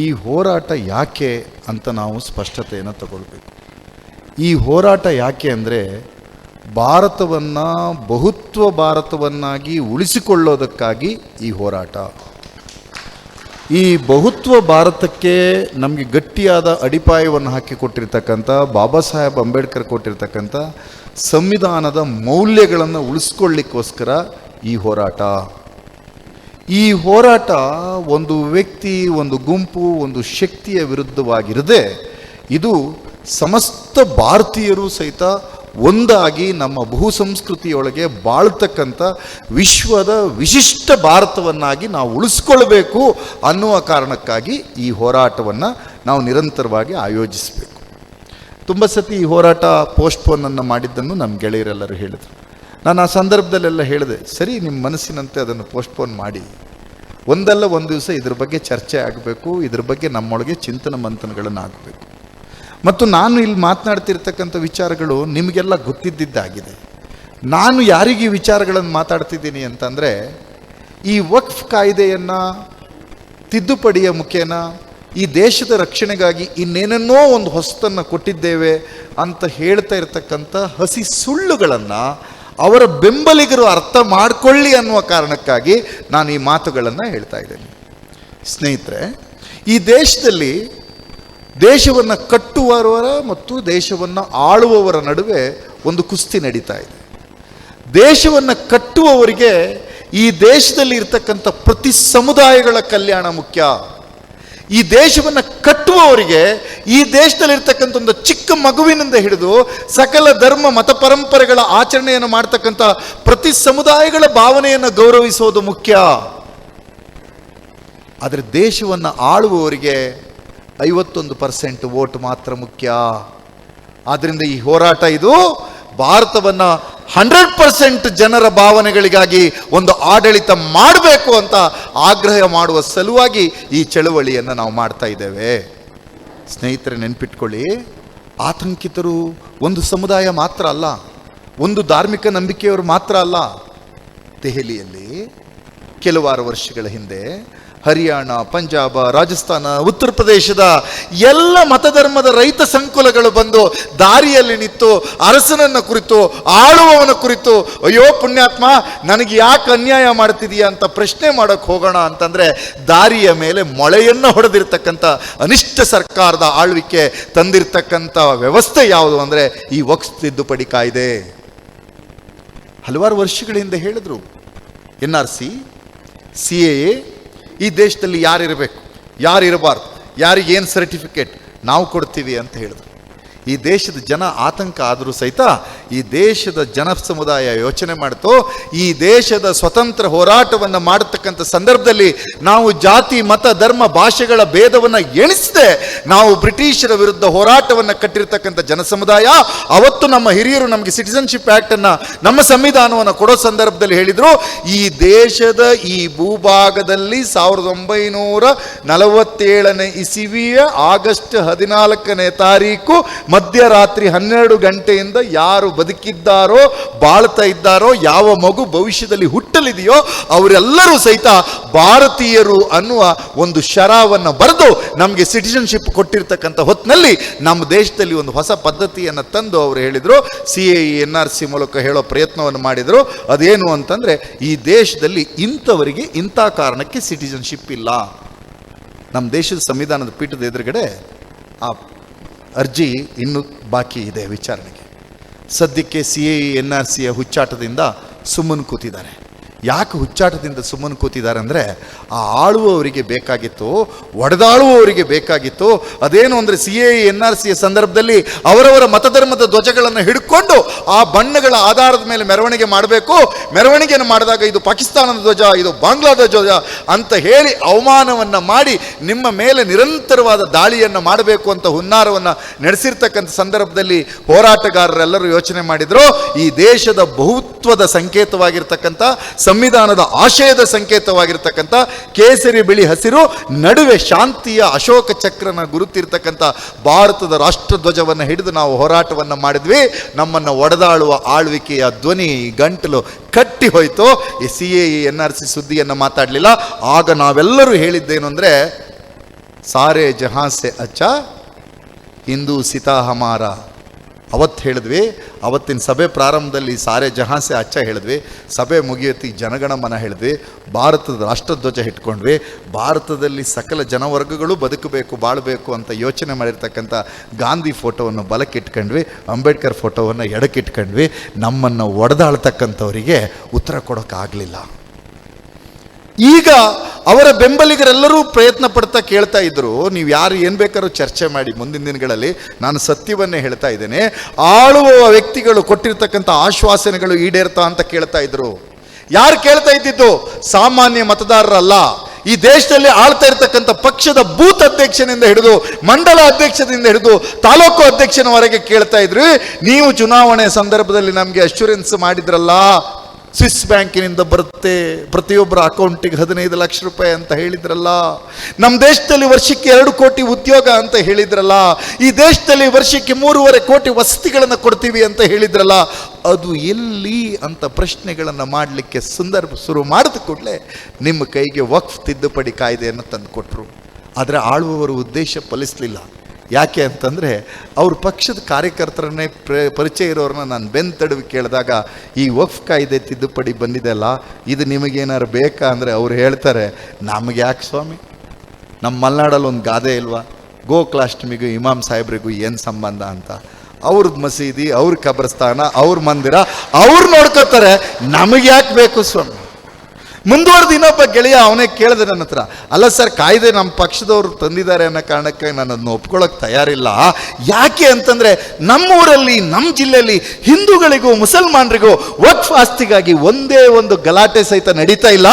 ಈ ಹೋರಾಟ ಯಾಕೆ ಅಂತ ನಾವು ಸ್ಪಷ್ಟತೆಯನ್ನು ತಗೊಳ್ಬೇಕು. ಈ ಹೋರಾಟ ಯಾಕೆ ಅಂದರೆ ಭಾರತವನ್ನು ಬಹುತ್ವ ಭಾರತವನ್ನಾಗಿ ಉಳಿಸಿಕೊಳ್ಳೋದಕ್ಕಾಗಿ ಈ ಹೋರಾಟ. ಈ ಬಹುತ್ವ ಭಾರತಕ್ಕೆ ನಮಗೆ ಗಟ್ಟಿಯಾದ ಅಡಿಪಾಯವನ್ನು ಹಾಕಿ ಕೊಟ್ಟಿರ್ತಕ್ಕಂಥ, ಬಾಬಾ ಸಾಹೇಬ್ ಅಂಬೇಡ್ಕರ್ ಕೊಟ್ಟಿರ್ತಕ್ಕಂಥ ಸಂವಿಧಾನದ ಮೌಲ್ಯಗಳನ್ನು ಉಳಿಸ್ಕೊಳ್ಳಿಕ್ಕೋಸ್ಕರ ಈ ಹೋರಾಟ. ಈ ಹೋರಾಟ ಒಂದು ವ್ಯಕ್ತಿ, ಒಂದು ಗುಂಪು, ಒಂದು ಶಕ್ತಿಯ ವಿರುದ್ಧವಾಗಿರದೆ ಇದು ಸಮಸ್ತ ಭಾರತೀಯರು ಸಹಿತ ಒಂದಾಗಿ ನಮ್ಮ ಬಹು ಸಂಸ್ಕೃತಿಯೊಳಗೆ ಬಾಳ್ತಕ್ಕಂಥ ವಿಶ್ವದ ವಿಶಿಷ್ಟ ಭಾರತವನ್ನಾಗಿ ನಾವು ಉಳಿಸ್ಕೊಳ್ಬೇಕು ಅನ್ನುವ ಕಾರಣಕ್ಕಾಗಿ ಈ ಹೋರಾಟವನ್ನು ನಾವು ನಿರಂತರವಾಗಿ ಆಯೋಜಿಸಬೇಕು. ತುಂಬ ಸತಿ ಈ ಹೋರಾಟ ಪೋಸ್ಟ್ಪೋನನ್ನು ಮಾಡಿದ್ದನ್ನು ನಮ್ಮ ಗೆಳೆಯರೆಲ್ಲರೂ ಹೇಳಿದರು. ನಾನು ಆ ಸಂದರ್ಭದಲ್ಲೆಲ್ಲ ಹೇಳಿದೆ, ಸರಿ, ನಿಮ್ಮ ಮನಸ್ಸಿನಂತೆ ಅದನ್ನು ಪೋಸ್ಟ್ಪೋನ್ ಮಾಡಿ. ಒಂದಲ್ಲ ಒಂದು ದಿವಸ ಇದ್ರ ಬಗ್ಗೆ ಚರ್ಚೆ ಆಗಬೇಕು, ಇದ್ರ ಬಗ್ಗೆ ನಮ್ಮೊಳಗೆ ಚಿಂತನ ಮಂಥನಗಳನ್ನು ಆಗಬೇಕು. ಮತ್ತು ನಾನು ಇಲ್ಲಿ ಮಾತನಾಡ್ತಿರ್ತಕ್ಕಂಥ ವಿಚಾರಗಳು ನಿಮಗೆಲ್ಲ ಗೊತ್ತಿದ್ದಿದ್ದಾಗಿದೆ. ನಾನು ಯಾರಿಗೆ ವಿಚಾರಗಳನ್ನು ಮಾತಾಡ್ತಿದ್ದೀನಿ ಅಂತಂದರೆ, ಈ ವಕ್ಫ್ ಕಾಯ್ದೆಯನ್ನು, ತಿದ್ದುಪಡಿಯ ಮುಖೇನ, ಈ ದೇಶದ ರಕ್ಷಣೆಗಾಗಿ ಇನ್ನೇನನ್ನೋ ಒಂದು ಹೊಸತನ್ನು ಕೊಟ್ಟಿದ್ದೇವೆ ಅಂತ ಹೇಳ್ತಾ ಇರತಕ್ಕಂಥ ಹಸಿ ಸುಳ್ಳುಗಳನ್ನು ಅವರ ಬೆಂಬಲಿಗರು ಅರ್ಥ ಮಾಡಿಕೊಳ್ಳಿ ಅನ್ನುವ ಕಾರಣಕ್ಕಾಗಿ ನಾನು ಈ ಮಾತುಗಳನ್ನು ಹೇಳ್ತಾ ಇದ್ದೇನೆ. ಸ್ನೇಹಿತರೆ, ಈ ದೇಶದಲ್ಲಿ ದೇಶವನ್ನು ಕಟ್ಟುವವರ ಮತ್ತು ದೇಶವನ್ನು ಆಳುವವರ ನಡುವೆ ಒಂದು ಕುಸ್ತಿ ನಡೀತಾ ಇದೆ. ದೇಶವನ್ನು ಕಟ್ಟುವವರಿಗೆ ಈ ದೇಶದಲ್ಲಿ ಇರ್ತಕ್ಕಂಥ ಪ್ರತಿ ಸಮುದಾಯಗಳ ಕಲ್ಯಾಣ ಮುಖ್ಯ. ಈ ದೇಶವನ್ನು ಕಟ್ಟುವವರಿಗೆ ಈ ದೇಶದಲ್ಲಿ ಇರ್ತಕ್ಕಂಥ ಒಂದು ಚಿಕ್ಕ ಮಗುವಿನಿಂದ ಹಿಡಿದು ಸಕಲ ಧರ್ಮ, ಮತ ಪರಂಪರೆಗಳ ಆಚರಣೆಯನ್ನು ಮಾಡ್ತಕ್ಕಂಥ ಪ್ರತಿ ಸಮುದಾಯಗಳ ಭಾವನೆಯನ್ನು ಗೌರವಿಸೋದು ಮುಖ್ಯ. ಆದರೆ ದೇಶವನ್ನು ಆಳುವವರಿಗೆ ಐವತ್ತೊಂದು ಪರ್ಸೆಂಟ್ ವೋಟ್ ಮಾತ್ರ ಮುಖ್ಯ. ಆದ್ದರಿಂದ ಈ ಹೋರಾಟ ಇದು ಭಾರತವನ್ನು ಹಂಡ್ರೆಡ್ ಪರ್ಸೆಂಟ್ ಜನರ ಭಾವನೆಗಳಿಗಾಗಿ ಒಂದು ಆಡಳಿತ ಮಾಡಬೇಕು ಅಂತ ಆಗ್ರಹ ಮಾಡುವ ಸಲುವಾಗಿ ಈ ಚಳುವಳಿಯನ್ನು ನಾವು ಮಾಡ್ತಾ ಇದ್ದೇವೆ. ಸ್ನೇಹಿತರೆ, ನೆನ್ಪಿಟ್ಕೊಳ್ಳಿ, ಆತಂಕಿತರು ಒಂದು ಸಮುದಾಯ ಮಾತ್ರ ಅಲ್ಲ, ಒಂದು ಧಾರ್ಮಿಕ ನಂಬಿಕೆಯವರು ಮಾತ್ರ ಅಲ್ಲ. ದೆಹಲಿಯಲ್ಲಿ ಕೆಲವಾರು ವರ್ಷಗಳ ಹಿಂದೆ ಹರಿಯಾಣ, ಪಂಜಾಬ, ರಾಜಸ್ಥಾನ, ಉತ್ತರ ಪ್ರದೇಶದ ಎಲ್ಲ ಮತಧರ್ಮದ ರೈತ ಸಂಕುಲಗಳು ಬಂದು ದಾರಿಯಲ್ಲಿ ನಿಂತು ಅರಸನನ್ನ ಕುರಿತು, ಆಳುವವನ ಕುರಿತು, ಅಯ್ಯೋ ಪುಣ್ಯಾತ್ಮ, ನನಗೆ ಯಾಕೆ ಅನ್ಯಾಯ ಮಾಡ್ತಿದೀಯಾ ಅಂತ ಪ್ರಶ್ನೆ ಮಾಡೋಕ್ಕೆ ಹೋಗೋಣ ಅಂತಂದ್ರೆ ದಾರಿಯ ಮೇಲೆ ಮೊಳೆಯನ್ನು ಹೊಡೆದಿರ್ತಕ್ಕಂಥ ಅನಿಷ್ಟ ಸರ್ಕಾರದ ಆಳ್ವಿಕೆ ತಂದಿರ್ತಕ್ಕಂಥ ವ್ಯವಸ್ಥೆ ಯಾವುದು ಅಂದರೆ ಈ ವಕ್ಸ್ ತಿದ್ದುಪಡಿ ಕಾಯ್ದೆ. ಹಲವಾರು ವರ್ಷಗಳಿಂದ ಹೇಳಿದ್ರು N R C C A ಈ ದೇಶದಲ್ಲಿ ಯಾರಿರಬೇಕು? ಯಾರಿರಬಾರ್ದು? ಯಾರಿಗೇನು ಸರ್ಟಿಫಿಕೇಟ್ ನಾವು ಕೊಡ್ತೀವಿ ಅಂತ ಹೇಳಿದ್ರು. ಈ ದೇಶದ ಜನ ಆತಂಕ ಆದರೂ ಸಹಿತ ಈ ದೇಶದ ಜನ ಸಮುದಾಯ ಯೋಚನೆ ಮಾಡ್ತು, ಈ ದೇಶದ ಸ್ವತಂತ್ರ ಹೋರಾಟವನ್ನು ಮಾಡತಕ್ಕಂಥ ಸಂದರ್ಭದಲ್ಲಿ ನಾವು ಜಾತಿ, ಮತ, ಧರ್ಮ, ಭಾಷೆಗಳ ಭೇದವನ್ನು ಎಣಿಸದೆ ನಾವು ಬ್ರಿಟಿಷರ ವಿರುದ್ಧ ಹೋರಾಟವನ್ನು ಕಟ್ಟಿರ್ತಕ್ಕಂಥ ಜನ ಸಮುದಾಯ ಅವತ್ತು ನಮ್ಮ ಹಿರಿಯರು ನಮಗೆ ಸಿಟಿಸನ್ಶಿಪ್ ಆ್ಯಕ್ಟನ್ನು ನಮ್ಮ ಸಂವಿಧಾನವನ್ನು ಕೊಡೋ ಸಂದರ್ಭದಲ್ಲಿ ಹೇಳಿದರು, ಈ ದೇಶದ ಈ ಭೂಭಾಗದಲ್ಲಿ ಸಾವಿರದ ಒಂಬೈನೂರ ನಲವತ್ತೇಳನೇ ಇಸಿವಿಯ ಆಗಸ್ಟ್ ಹದಿನಾಲ್ಕನೇ ತಾರೀಕು ಮಧ್ಯರಾತ್ರಿ ಹನ್ನೆರಡು ಗಂಟೆಯಿಂದ ಯಾರು ಬದುಕಿದ್ದಾರೋ, ಬಾಳ್ತಾ ಇದ್ದಾರೋ, ಯಾವ ಮಗು ಭವಿಷ್ಯದಲ್ಲಿ ಹುಟ್ಟಲಿದೆಯೋ, ಅವರೆಲ್ಲರೂ ಸಹಿತ ಭಾರತೀಯರು ಅನ್ನುವ ಒಂದು ಶರಾವನ್ನು ಬರೆದು ನಮಗೆ ಸಿಟಿಸನ್ಶಿಪ್ ಕೊಟ್ಟಿರ್ತಕ್ಕಂಥ ಹೊತ್ತಿನಲ್ಲಿ ನಮ್ಮ ದೇಶದಲ್ಲಿ ಒಂದು ಹೊಸ ಪದ್ಧತಿಯನ್ನು ತಂದು ಅವರು ಹೇಳಿದರು. C A N R C ಮೂಲಕ ಹೇಳೋ ಪ್ರಯತ್ನವನ್ನು ಮಾಡಿದರು. ಅದೇನು ಅಂತಂದರೆ, ಈ ದೇಶದಲ್ಲಿ ಇಂಥವರಿಗೆ ಇಂಥ ಕಾರಣಕ್ಕೆ ಸಿಟಿಸನ್ಶಿಪ್ ಇಲ್ಲ. ನಮ್ಮ ದೇಶದ ಸಂವಿಧಾನದ ಪೀಠದ ಎದುರುಗಡೆ ಆ ಅರ್ಜಿ ಇನ್ನೂ ಬಾಕಿ ಇದೆ ವಿಚಾರಣೆಗೆ. ಸದ್ಯಕ್ಕೆ ಸಿ ಎ ಎನ್ ಆರ್ ಸಿಯ ಹುಚ್ಚಾಟದಿಂದ ಸುಮ್ಮನೆ ಕೂತಿದ್ದಾರೆ. ಯಾಕೆ ಹುಚ್ಚಾಟದಿಂದ ಸುಮ್ಮನೆ ಕೂತಿದ್ದಾರೆ ಅಂದರೆ ಆ ಆಳುವವರಿಗೆ ಬೇಕಾಗಿತ್ತು, ಒಡೆದಾಳುವವರಿಗೆ ಬೇಕಾಗಿತ್ತು. ಅದೇನು ಅಂದರೆ ಸಿ ಎ, ಎನ್ ಆರ್ ಸಿಯ ಸಂದರ್ಭದಲ್ಲಿ ಅವರವರ ಮತಧರ್ಮದ ಧ್ವಜಗಳನ್ನು ಹಿಡ್ಕೊಂಡು ಆ ಬಣ್ಣಗಳ ಆಧಾರದ ಮೇಲೆ ಮೆರವಣಿಗೆ ಮಾಡಬೇಕು. ಮೆರವಣಿಗೆಯನ್ನು ಮಾಡಿದಾಗ ಇದು ಪಾಕಿಸ್ತಾನದ ಧ್ವಜ, ಇದು ಬಾಂಗ್ಲಾದ ಧ್ವಜ ಅಂತ ಹೇಳಿ ಅವಮಾನವನ್ನು ಮಾಡಿ ನಿಮ್ಮ ಮೇಲೆ ನಿರಂತರವಾದ ದಾಳಿಯನ್ನು ಮಾಡಬೇಕು ಅಂತ ಹುನ್ನಾರವನ್ನು ನಡೆಸಿರ್ತಕ್ಕಂಥ ಸಂದರ್ಭದಲ್ಲಿ ಹೋರಾಟಗಾರರೆಲ್ಲರೂ ಯೋಚನೆ ಮಾಡಿದರು. ಈ ದೇಶದ ಬಹುತ್ವದ ಸಂಕೇತವಾಗಿರ್ತಕ್ಕಂಥ, ಸಂವಿಧಾನದ ಆಶಯದ ಸಂಕೇತವಾಗಿರ್ತಕ್ಕಂಥ, ಕೇಸರಿ ಬಿಳಿ ಹಸಿರು, ನಡುವೆ ಶಾಂತಿಯ ಅಶೋಕ ಚಕ್ರನ ಗುರುತಿರ್ತಕ್ಕಂಥ ಭಾರತದ ರಾಷ್ಟ್ರಧ್ವಜವನ್ನು ಹಿಡಿದು ನಾವು ಹೋರಾಟವನ್ನು ಮಾಡಿದ್ವಿ. ನಮ್ಮನ್ನು ಒಡೆದಾಳುವ ಆಳ್ವಿಕೆಯ ಧ್ವನಿ ಗಂಟಲು ಕಟ್ಟಿ ಹೋಯಿತು. C A N R C ಸುದ್ದಿಯನ್ನು ಮಾತಾಡಲಿಲ್ಲ. ಆಗ ನಾವೆಲ್ಲರೂ ಹೇಳಿದ್ದೇನು ಅಂದರೆ, ಸಾರೆ ಜಹಾಸೆ ಅಚ್ಚ, ಹಿಂದೂ ಸಿತಾ ಹಮಾರ ಅವತ್ತು ಹೇಳಿದ್ವಿ, ಅವತ್ತಿನ ಸಭೆ ಪ್ರಾರಂಭದಲ್ಲಿ ಸಾರೆ ಜಹಾಸೆ ಅಚ್ಚ ಹೇಳಿದ್ವಿ, ಸಭೆ ಮುಗಿಯತಿ ಜನಗಣ ಮನ ಹೇಳಿದ್ವಿ, ಭಾರತದ ರಾಷ್ಟ್ರಧ್ವಜ ಇಟ್ಕೊಂಡ್ವಿ, ಭಾರತದಲ್ಲಿ ಸಕಲ ಜನವರ್ಗಗಳು ಬದುಕಬೇಕು, ಬಾಳಬೇಕು ಅಂತ ಯೋಚನೆ ಮಾಡಿರ್ತಕ್ಕಂಥ ಗಾಂಧಿ ಫೋಟೋವನ್ನು ಬಲಕ್ಕೆ ಇಟ್ಕೊಂಡ್ವಿ ಅಂಬೇಡ್ಕರ್ ಫೋಟೋವನ್ನು ಎಡಕ್ಕಿಟ್ಕೊಂಡ್ವಿ, ನಮ್ಮನ್ನು ಒಡೆದಾಳ್ತಕ್ಕಂಥವರಿಗೆ ಉತ್ತರ ಕೊಡೋಕ್ಕಾಗಲಿಲ್ಲ. ಈಗ ಅವರ ಬೆಂಬಲಿಗರೆಲ್ಲರೂ ಪ್ರಯತ್ನ ಪಡ್ತಾ ಕೇಳ್ತಾ ಇದ್ರು, ನೀವು ಯಾರು, ಏನು ಬೇಕಾದ್ರೂ ಚರ್ಚೆ ಮಾಡಿ ಮುಂದಿನ ದಿನಗಳಲ್ಲಿ ನಾನು ಸತ್ಯವನ್ನೇ ಹೇಳ್ತಾ ಇದ್ದೇನೆ. ಆಳುವ ವ್ಯಕ್ತಿಗಳು ಕೊಟ್ಟಿರ್ತಕ್ಕಂಥ ಆಶ್ವಾಸನೆಗಳು ಈಡೇರ್ತಾ ಅಂತ ಕೇಳ್ತಾ ಇದ್ರು. ಯಾರು ಕೇಳ್ತಾ ಇದ್ದಿದ್ದು? ಸಾಮಾನ್ಯ ಮತದಾರರಲ್ಲ. ಈ ದೇಶದಲ್ಲಿ ಆಳ್ತಾ ಇರ್ತಕ್ಕಂಥ ಪಕ್ಷದ ಬೂತ್ ಅಧ್ಯಕ್ಷನಿಂದ ಹಿಡಿದು, ಮಂಡಲ ಅಧ್ಯಕ್ಷದಿಂದ ಹಿಡಿದು, ತಾಲೂಕು ಅಧ್ಯಕ್ಷನವರೆಗೆ ಕೇಳ್ತಾ ಇದ್ರು. ನೀವು ಚುನಾವಣೆ ಸಂದರ್ಭದಲ್ಲಿ ನಮಗೆ ಅಶ್ಯೂರೆನ್ಸ್ ಮಾಡಿದ್ರಲ್ಲ. ಸ್ವಿಸ್ ಬ್ಯಾಂಕಿನಿಂದ ಬರುತ್ತೆ. ಪ್ರತಿಯೊಬ್ಬರ ಅಕೌಂಟಿಗೆ ಹದಿನೈದು ಲಕ್ಷ ರೂಪಾಯಿ ಅಂತ ಹೇಳಿದ್ರಲ್ಲ. ನಮ್ಮ ದೇಶದಲ್ಲಿ ವರ್ಷಕ್ಕೆ ಎರಡು ಕೋಟಿ ಉದ್ಯೋಗ ಅಂತ ಹೇಳಿದ್ರಲ್ಲ. ಈ ದೇಶದಲ್ಲಿ ವರ್ಷಕ್ಕೆ ಮೂರುವರೆ ಕೋಟಿ ವಸತಿಗಳನ್ನು ಕೊಡ್ತೀವಿ ಅಂತ ಹೇಳಿದ್ರಲ್ಲ. ಅದು ಎಲ್ಲಿ ಅಂತ ಪ್ರಶ್ನೆಗಳನ್ನು ಮಾಡಲಿಕ್ಕೆ ಸಂದರ್ಭ ಶುರು ಮಾಡಿದ ಕೂಡಲೇ ನಿಮ್ಮ ಕೈಗೆ ವಕ್ಫ್ ತಿದ್ದುಪಡಿ ಕಾಯ್ದೆಯನ್ನು ತಂದುಕೊಟ್ರು. ಆದರೆ ಆಳುವವರು ಉದ್ದೇಶ ಫಲಿಸಲಿಲ್ಲ. ಯಾಕೆ ಅಂತಂದರೆ ಅವ್ರ ಪಕ್ಷದ ಕಾರ್ಯಕರ್ತರನ್ನೇ ಪ್ರ, ಪರಿಚಯ ಇರೋರನ್ನ ನಾನು ಬೆನ್ ತಡವಿ ಕೇಳಿದಾಗ, ಈ ವಫ್ ಕಾಯ್ದೆ ತಿದ್ದುಪಡಿ ಬಂದಿದೆ ಅಲ್ಲ, ಇದು ನಿಮಗೇನಾರು ಬೇಕಾ? ಅಂದರೆ ಅವ್ರು ಹೇಳ್ತಾರೆ, ನಮಗೆ ಯಾಕೆ ಸ್ವಾಮಿ? ನಮ್ಮ ಮಲೆನಾಡಲ್ಲಿ ಒಂದು ಗಾದೆ ಇಲ್ವಾ? ಗೋಕುಲಾಷ್ಟಮಿಗೂ ಇಮಾಮ್ ಸಾಹೇಬ್ರಿಗೂ ಏನು ಸಂಬಂಧ ಅಂತ? ಅವ್ರದ್ದು ಮಸೀದಿ, ಅವ್ರ ಕಬ್ರಸ್ಥಾನ, ಅವ್ರ ಮಂದಿರ, ಅವ್ರು ನೋಡ್ಕೋತಾರೆ, ನಮಗೆ ಯಾಕೆ ಬೇಕು ಸ್ವಾಮಿ? ಮುಂದುವರೆದು ಇನ್ನೊಬ್ಬ ಗೆಳೆಯ ಅವನೇ ಕೇಳಿದೆ ನನ್ನ ಹತ್ರ, ಅಲ್ಲ ಸರ್, ಕಾಯ್ದೆ ನಮ್ಮ ಪಕ್ಷದವರು ತಂದಿದ್ದಾರೆ ಅನ್ನೋ ಕಾರಣಕ್ಕೆ ನಾನು ಅದನ್ನ ಒಪ್ಕೊಳ್ಳೋಕೆ ತಯಾರಿಲ್ಲ. ಯಾಕೆ ಅಂತಂದರೆ ನಮ್ಮೂರಲ್ಲಿ ನಮ್ಮ ಜಿಲ್ಲೆಯಲ್ಲಿ ಹಿಂದೂಗಳಿಗೂ, ಮುಸಲ್ಮಾನರಿಗೂ ವಕ್ಫ್ ಆಸ್ತಿಗಾಗಿ ಒಂದೇ ಒಂದು ಗಲಾಟೆ ಸಹಿತ ನಡೀತಾ ಇಲ್ಲ.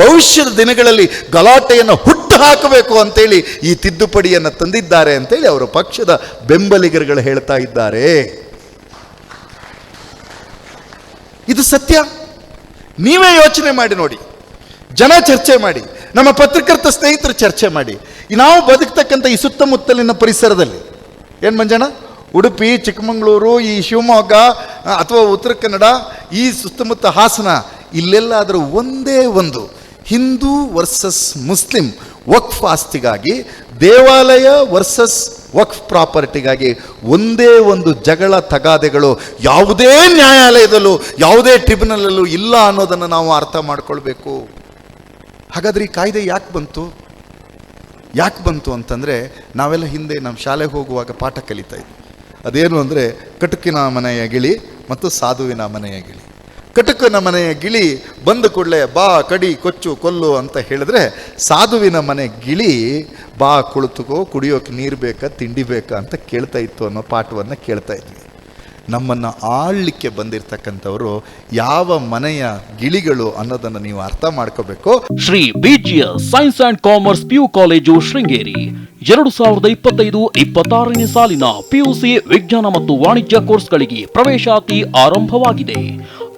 ಭವಿಷ್ಯದ ದಿನಗಳಲ್ಲಿ ಗಲಾಟೆಯನ್ನು ಹುಟ್ಟು ಹಾಕಬೇಕು ಅಂತೇಳಿ ಈ ತಿದ್ದುಪಡಿಯನ್ನು ತಂದಿದ್ದಾರೆ ಅಂತೇಳಿ ಅವರು ಪಕ್ಷದ ಬೆಂಬಲಿಗರುಗಳು ಹೇಳ್ತಾ ಇದ್ದಾರೆ. ಇದು ಸತ್ಯ? ನೀವೇ ಯೋಚನೆ ಮಾಡಿ ನೋಡಿ. ಜನ ಚರ್ಚೆ ಮಾಡಿ, ನಮ್ಮ ಪತ್ರಕರ್ತ ಸ್ನೇಹಿತರು ಚರ್ಚೆ ಮಾಡಿ. ನಾವು ಬದುಕ್ತಕ್ಕಂಥ ಈ ಸುತ್ತಮುತ್ತಲಿನ ಪರಿಸರದಲ್ಲಿ, ಏನು ಮಂಜಣ್ಣ? ಉಡುಪಿ, ಚಿಕ್ಕಮಗಳೂರು, ಈ ಶಿವಮೊಗ್ಗ, ಅಥವಾ ಉತ್ತರ ಕನ್ನಡ, ಈ ಸುತ್ತಮುತ್ತ ಹಾಸನ, ಇಲ್ಲೆಲ್ಲಾದರೂ ಒಂದೇ ಒಂದು ಹಿಂದೂ ವರ್ಸಸ್ ಮುಸ್ಲಿಂ ವಕ್ಫ್ ಆಸ್ತಿಗಾಗಿ, ದೇವಾಲಯ ವರ್ಸಸ್ ವಕ್ಫ್ ಪ್ರಾಪರ್ಟಿಗಾಗಿ ಒಂದೇ ಒಂದು ಜಗಳ ತಗಾದೆಗಳು ಯಾವುದೇ ನ್ಯಾಯಾಲಯದಲ್ಲೂ, ಯಾವುದೇ ಟ್ರಿಬ್ಯುನಲಲ್ಲೂ ಇಲ್ಲ ಅನ್ನೋದನ್ನು ನಾವು ಅರ್ಥ ಮಾಡ್ಕೊಳ್ಬೇಕು. ಹಾಗಾದ್ರೆ ಈ ಕಾಯ್ದೆ ಯಾಕೆ ಬಂತು? ಯಾಕೆ ಬಂತು ಅಂತಂದರೆ ನಾವೆಲ್ಲ ಹಿಂದೆ ನಮ್ಮ ಶಾಲೆಗೆ ಹೋಗುವಾಗ ಪಾಠ ಕಲಿತಾ ಇದ್ವಿ. ಅದೇನು ಅಂದರೆ ಕಟುಕಿನ ಮನೆಯ ಗಿಳಿ ಮತ್ತು ಸಾಧುವಿನ ಮನೆಯ ಗಿಳಿ. ಕಟುಕನ ಮನೆಯ ಗಿಳಿ ಬಂದ ಕೂಡಲೇ ಬಾ, ಕಡಿ, ಕೊಚ್ಚು, ಕೊಲ್ಲು ಅಂತ ಹೇಳಿದ್ರೆ ಸಾಧುವಿನ ಮನೆ ಗಿಳಿ ಬಾ, ಕುಳಿತುಕೋ, ಕುಡಿಯೋಕೆ ನೀರು ಬೇಕಾ, ತಿಂಡಿ ಬೇಕಾ ಅಂತ ಕೇಳ್ತಾ ಇತ್ತು ಅನ್ನೋ ಪಾಠವನ್ನು ಕೇಳ್ತಾ ಇದ್ವಿ. ನಮ್ಮನ್ನು ಆಳ್ಲಿಕ್ಕೆ ಬಂದಿರತಕ್ಕಂಥವರು ಯಾವ ಮನೆಯ ಗಿಳಿಗಳು ಅನ್ನೋದನ್ನು ನೀವು ಅರ್ಥ ಮಾಡ್ಕೋಬೇಕು. Shri ಬಿಜಿಯ science and commerce PU college Sringeri. ಎರಡು ಸಾವಿರದ ಇಪ್ಪತ್ತೈದು ಇಪ್ಪತ್ತಾರನೇ ಸಾಲಿನ ಪಿಯುಸಿ ವಿಜ್ಞಾನ ಮತ್ತು ವಾಣಿಜ್ಯ ಕೋರ್ಸ್ಗಳಿಗೆ ಪ್ರವೇಶಾತಿ ಆರಂಭವಾಗಿದೆ.